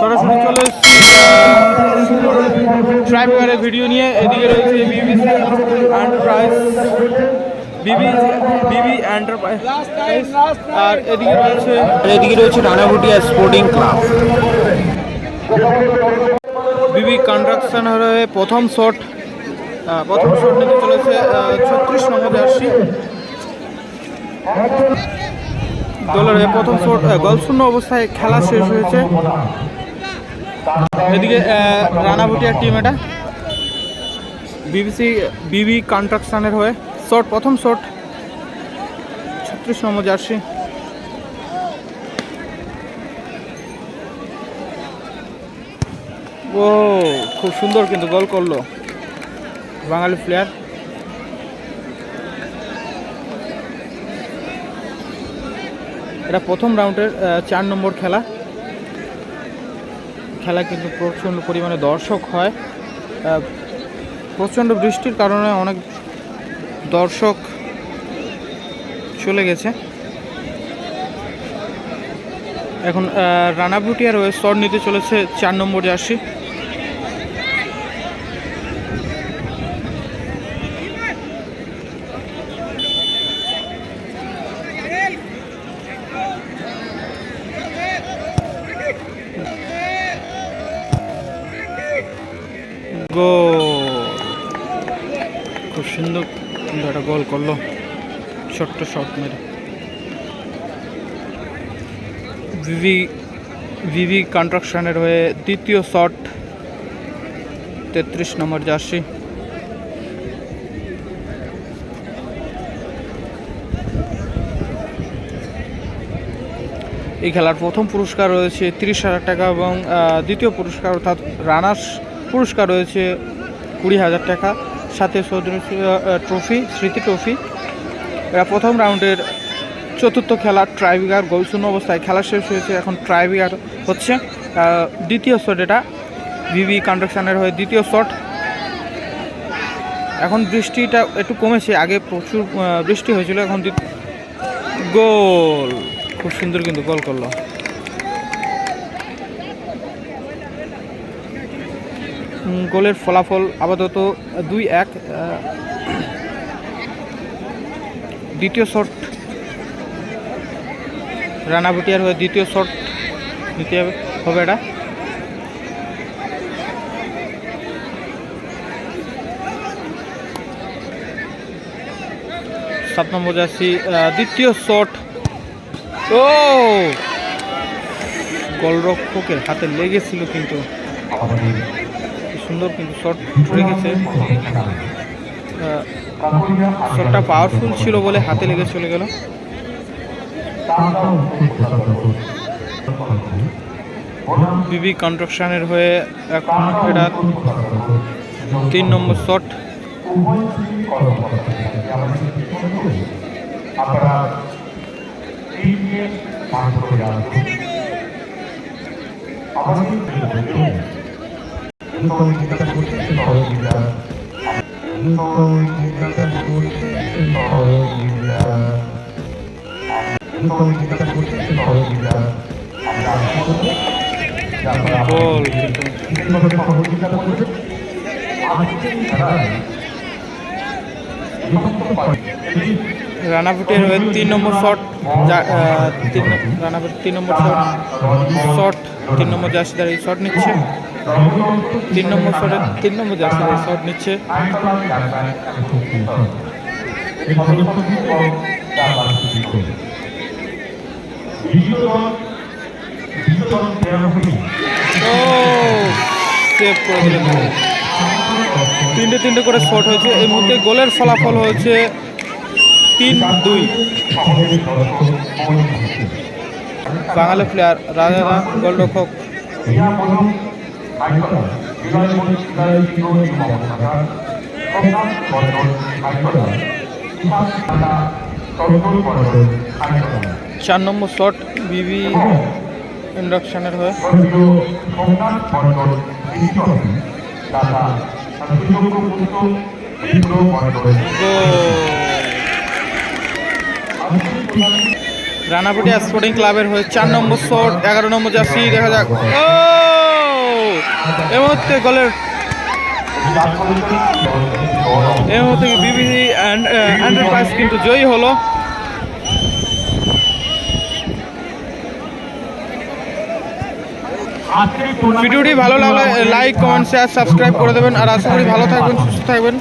সরাসরি চলে এসেছি। ট্রাইবেগারের ভিডিও নিয়ে। এদিকে রয়েছে বিবিসি এন্টারপ্রাইজ বিবি বিবি এন্টারপ্রাইজ আর এদিকে রয়েছে এদিকে রয়েছে Ranabhutia sporting club BB construction হয়ে প্রথম শট প্রথম শট নিতে চলেছে ছত্রিশ নম্বর জার্সি। দলের প্রথম শট গোলশূন্য অবস্থায় খেলা শেষ হয়েছে। এদিকে রানাভুটিয়ার টিম এটা। বিবিসি, বিবি কনস্ট্রাকশনের হয়ে শট, প্রথম শট, ছত্রিশ নম্বর জার্সি। ও খুব সুন্দর কিন্তু গোল করল। বাঙালি প্লেয়ার এটা প্রথম রাউন্ডের চার নম্বর খেলা। খেলা কিন্তু প্রচণ্ড পরিমাণে দর্শক হয়। প্রচণ্ড বৃষ্টির কারণে অনেক দর্শক চলে গেছে। এখন আহ, রানাভুটিয়া রয়ে নিতে চলেছে চার নম্বর জার্সি। সুন্দর কিন্তু একটা গোল করল। ছোট্ট শট মেরে। ভিভি ভিভি কনস্ট্রাকশনের হয়ে দ্বিতীয় শট তেত্রিশ নম্বর জার্সি। এই খেলার প্রথম পুরস্কার রয়েছে তিরিশ হাজার টাকা এবং দ্বিতীয় পুরস্কার অর্থাৎ রানার্স পুরস্কার রয়েছে কুড়ি হাজার টাকা। সাথে ট্রফি, স্মৃতি ট্রফি। এরা প্রথম রাউন্ডের চতুর্থ খেলা ট্রাইবিগার গোলশূন্য অবস্থায় খেলা শেষ হয়েছে, এখন ট্রাইবিগার হচ্ছে দ্বিতীয় শট এটা, ভিভি কন্ডাকশনের হয়ে দ্বিতীয় শট। এখন বৃষ্টিটা একটু কমেছে, আগে প্রচুর বৃষ্টি হয়েছিল, এখন গোল! খুব সুন্দর কিন্তু গোল করল। গোলের ফলাফল আপাতত দুই এক দ্বিতীয় শট রানা ভুটিয়ার হয়ে দ্বিতীয় শট নিতে হবে এটা। সাত নম্বর যাচ্ছি দ্বিতীয় শট। ও! গোলরক্ষকের হাতে লেগেছিল কিন্তু। সুন্দর কিন্তু শট রেখেছে শটটা পাওয়ারফুল ছিল বলে হাতে লেগে চলে গেল। বিবি কনস্ট্রাকশনের হয়ে এখন এটা তিন নম্বর শট আপনারা সহযোগিতা করব রানাভুটের তিন নম্বর শট রানাভুট তিন নম্বর শট শট, তিন নম্বর জার্সিদার এই শট নিচ্ছে। তিন নম্বর শটে তিন নম্বর জার্সিদার শট নিচ্ছে। দিলেন। তিনটে তিনটে করে শট হয়েছে। এই মুহূর্তে গোলের ফলাফল হয়েছে তিন দুই। বাঙালি প্লেয়ার রাজারা গোলরক্ষক। চার নম্বর শট বিবি ইন্ডাকশনের হয়ে। রানাপুটিয়া স্পোর্টিং ক্লাবের হয়ে চার নম্বর শট এগারো নম্বর জার্সি দেখা যাক। এই মুহূর্তে গোলের এ মুহূর্তে বিবিসি এন্টারপ্রাইজ কিন্তু জয়ী হলো। ভিডিওটি ভালো লাগলে লাইক কমেন্ট শেয়ার সাবস্ক্রাইব করে দেবেন। আর আশা করি ভালো থাকবেন সুস্থ থাকবেন।